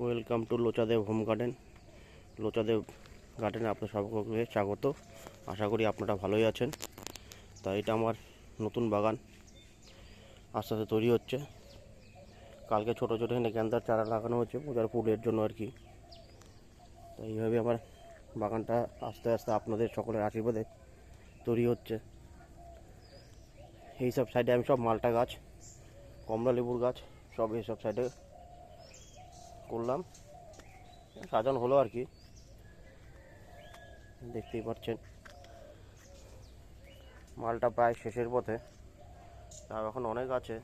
Welcome to Lochadev home garden Lochadev গার্ডেনে আপনার সকলকে স্বাগত। আশা করি আপনারা ভালোই আছেন। তা এটা আমার নতুন বাগান। আস্তে আস্তে তৈরি হচ্ছে। কালকে ছোটো ছোটো এখানে গ্যান্দার চারা লাগানো হচ্ছে পূজার ফুলের জন্য আর কি। তো এইভাবে আমার বাগানটা আস্তে আস্তে আপনাদের সকলের আশীর্বাদে তৈরি হচ্ছে। এই সব সাইডে আমি সব মালটা গাছ কমলা লেবুর গাছ, সব এইসব সাইডে করলাম। সাজানো হলো আর কি। দেখতেই পাচ্ছেন। মালটা প্রায় শেষের পথে। তাও এখন অনেক আছে।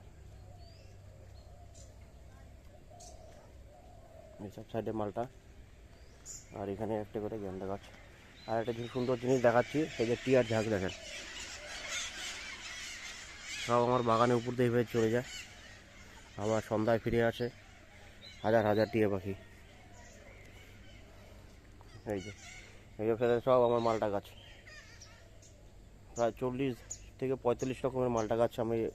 এইসব সাইডে মালটা। আর এখানে একটা করে গেন্দা গাছ। আর একটা যে সুন্দর জিনিস দেখাচ্ছি সেই যে টিয়ার ঝাঁক দেখেন। সব আমার বাগানের উপর দিয়ে চলে যায়। আবার সন্ধ্যায় ফিরে আসে। হাজার হাজার টিয়া পাখি। এই যে, এই সাথে সব আমার মালটা গাছ। প্রায় চল্লিশ থেকে পঁয়তাল্লিশ রকমের মালটা গাছ আমি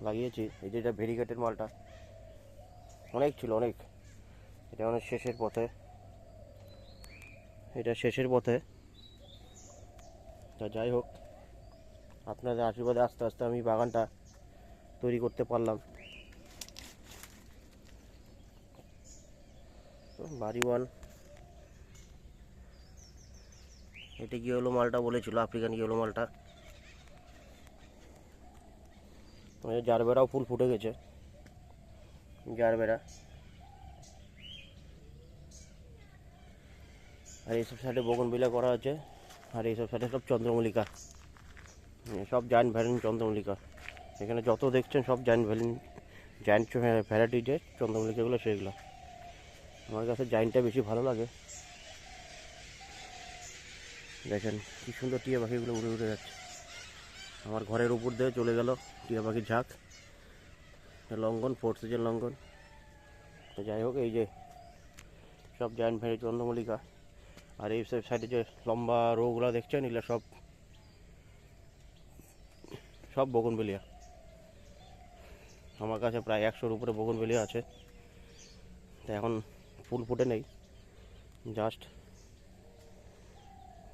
লাগিয়েছি। এই যে এটা ভেরিগেটের মালটা। অনেক ছিল, অনেক। এটা অনেক শেষের পথে। এটা শেষের পথে। তা যাই হোক, আপনাদের আশীর্বাদে আস্তে আস্তে আমি বাগানটা তৈরি করতে পারলাম। বাড়ি ওয়ান এটা হলো মালটা বলেছিল? আফ্রিকান হলো মালটা? জারবেরাও ফুল ফুটে গেছে। জারবেরা। আর এইসব সাইডে বগনবিলা করা আছে। আর এইসব সাইডে সব চন্দ্রমল্লিকা। সব জায়েন্ট ভ্যালিন চন্দ্রমল্লিকা। এখানে যত দেখছেন সব জায়েন্ট ভ্যালিন জায়েন্ট ভ্যারাইটি যে চন্দ্রমল্লিকাগুলো সেগুলো। আমার কাছে জায়েন্টটা বেশি ভালো লাগে। দেখেন, কি সুন্দর টিয়া পাখিগুলো উড়ে উড়ে যাচ্ছে। আমার ঘরের উপর দিয়ে চলে গেল টিয়া পাখির ঝাঁক। লঙ্ঘন ফোর্থ সিজন লঙ্ঘন। তো যাই হোক, এই যে সব জায়েন্ট ভ্যারাইটি চন্দ্রমল্লিকা, আর এই সব সাইডে যে লম্বা রোগুলো দেখছেন, এগুলো সব সব বগনবেলিয়া। আমার কাছে প্রায় একশোর উপরে বগনবেলিয়া আছে। তো এখন ফুল ফুটে নেই। জাস্ট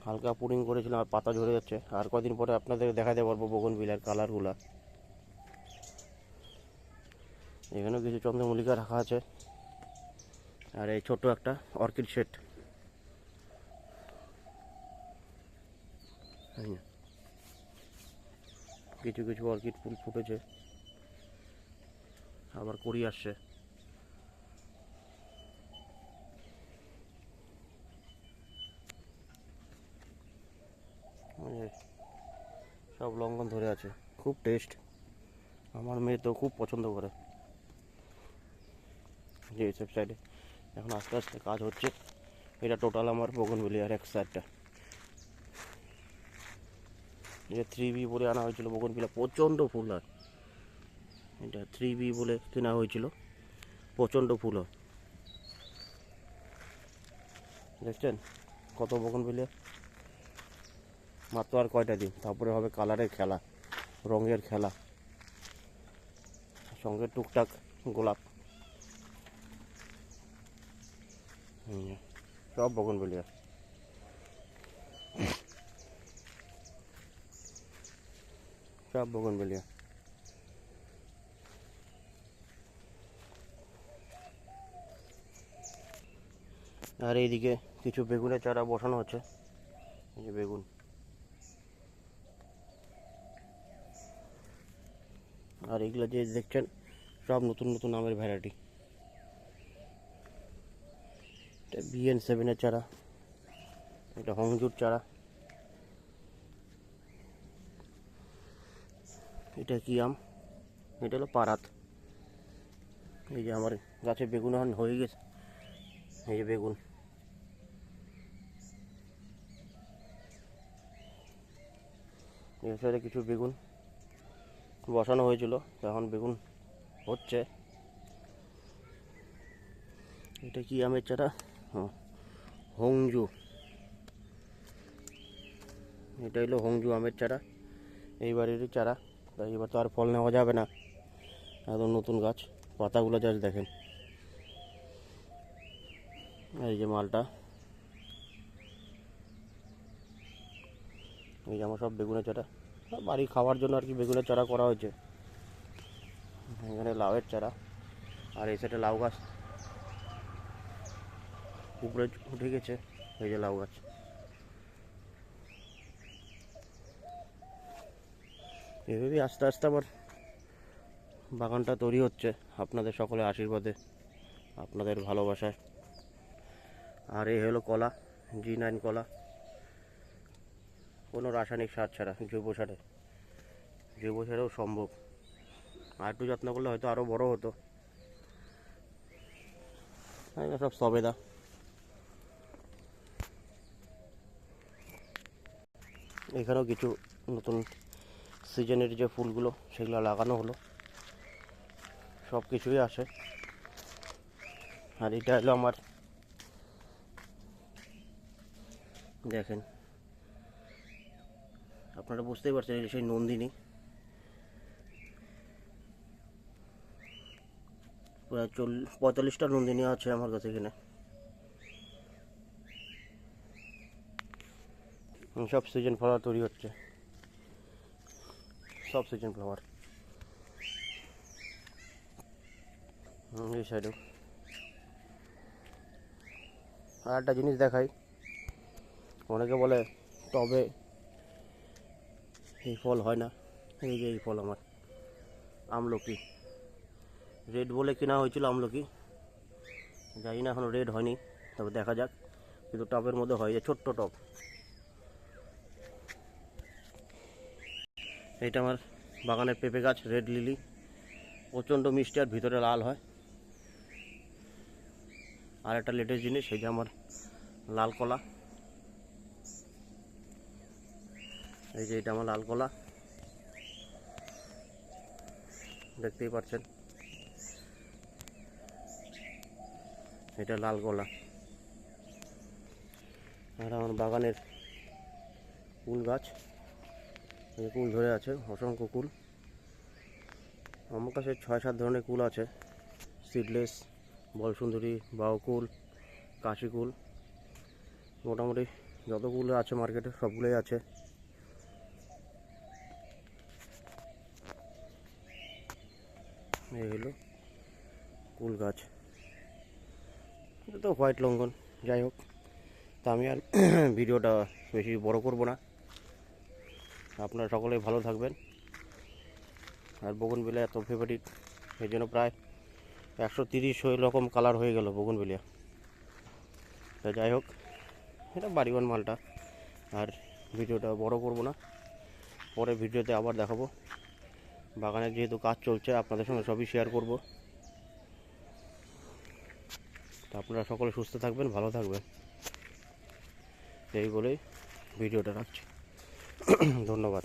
হালকা পুডিং করেছিলাম, আর পাতা ঝরে যাচ্ছে। আর কদিন পরে আপনাদের দেখাতে পারব বগনবিলার কালারগুলা এখানেও কিছু চন্দ্রমল্লিকা রাখা আছে। আর এই ছোট একটা অর্কিড সেট কিছু কিছু অর্কিড ফুল ফুটেছে। আবার করি আসছে এই যে সব লঙ্ঘন ধরে আছে। খুব টেস্ট আমার মেয়ে তো খুব পছন্দ করে। যে এইসব সাইডে এখন আস্তে আস্তে কাজ হচ্ছে। এটা টোটাল আমার বগনবেলিয়ার এক সাইডটা এটা থ্রি বি বলে আনা হয়েছিল বগনবিলা প্রচণ্ড ফুল হয়। এটা থ্রি বি বলে কেনা হয়েছিল। প্রচণ্ড ফুল হয়। দেখছেন? কত বগনবিলিয়া মাত্র আর কয়টা দিন? তারপরে হবে কালারের খেলা, রঙের খেলা। সঙ্গে টুকটাক গোলাপ। সব বগনবেলিয়া। সব বগনবেলিয়া। আর এইদিকে কিছু বেগুনের চারা বসানো হচ্ছে। এই যে বেগুন। আর এগুলো যে দেখছেন, সব নতুন নতুন আমের ভ্যারাইটি এটা বিএন সেভেনের চারা, এটা হংজুর চারা। এটা কি আম? এটা হলো পারাত। এই যে আমার গাছে বেগুন এখন হয়ে গেছে। এই যে বেগুন। এর সাথে কিছু বেগুন। বসানো হয়েছিল এখন বেগুন হচ্ছে। এটা কি আমের চারা? হ্যাঁ, হংজু। এটা হলো হংজু আমের চারা এইবারেরই চারা। তাই এবার তো আর ফল নেওয়া যাবে না একদম নতুন গাছ পাতাগুলো জাস্ট দেখেন। এই যে মালটা। এই যে আমার সব বেগুনের চারা। বাড়ি খাওয়ার জন্য আর কি বেগুনের চারা করা হয়েছে। এখানে লাউয়ের চারা আর এই সাইডে লাউ গাছ। উপরে উঠে গেছে এই যে লাউ গাছ। এভাবেই আস্তে আস্তে আবার বাগানটা তৈরি হচ্ছে আপনাদের সকলের আশীর্বাদে, আপনাদের ভালোবাসায়। আর এই হলো কলা, জি নাইন কলা। কোনো রাসায়নিক সার ছাড়া, জৈব সারে। জৈব সারেও সম্ভব। আর একটু যত্ন করলে হয়তো আরও বড় হতো। সব সবেদা। এখানেও কিছু নতুন সিজনের যে ফুলগুলো, সেগুলো লাগানো হলো। সব কিছুই আসে আর এটা হলো আমার দেখেন। আপনারা বুঝতেই পারছেন এটা সেই নন্দিনী। প্রায় চল, পঁয়তাল্লিশটা নন্দিনী আছে আমার কাছে এখানে। সব সিজন ফ্লাওয়ার তৈরি হচ্ছে। সব সিজন ফ্লাওয়ার এই সাইডেও আর একটা জিনিস দেখাই। অনেকে বলে টবে এই ফল হয় না। এই যে এই ফল আমার। আমলকি। রেড বলে কেনা হয়েছিল আমলকি। জানি না এখনও রেড হয়নি, তবে দেখা যাক। কিন্তু টবের মধ্যে হয় যে ছোট্ট টব এইটা আমার বাগানের পেঁপে গাছ, রেড লিলি। প্রচণ্ড মিষ্টি আর ভিতরে লাল হয়। আর একটা লেটেস্ট জিনিস, এই যে আমার লাল কলা। এই যে এটা আমার লাল কলা। দেখতেই পাচ্ছেন। এটা লাল কলা। আর আমার বাগানের কুল গাছ। এই কুল ধরে আছে, অসংখ্য কুল আমার কাছে ছয় সাত ধরনের কুল আছে। সিডলেস বলসুন্দরী, বাউকুল, কাশিকুল। মোটামুটি যত কুল আছে মার্কেটে সবগুলোই আছে। এই হলো কুল গাছ। এটা তো হোয়াইট লঙ্ঘন, যাই হোক। তা আমি আর ভিডিওটা বেশি বড় করব না। আপনারা সকলেই ভালো থাকবেন। আর বগুনবিলা এত ফেভারিট এই জন্য প্রায় একশো তিরিশ রকম কালার হয়ে গেল বগুনবিলিয়া। তা যাই হোক, এটা বাড়িওয়ান মালটা। আর ভিডিওটা বড় করব না। পরে ভিডিওতে আবার দেখাবো। বাগানের যেহেতু কাজ চলছে, আপনাদের সঙ্গে সবই শেয়ার করব। তো আপনারা সকলে সুস্থ থাকবেন, ভালো থাকবেন। এই বলেই ভিডিওটা রাখছি। ধন্যবাদ।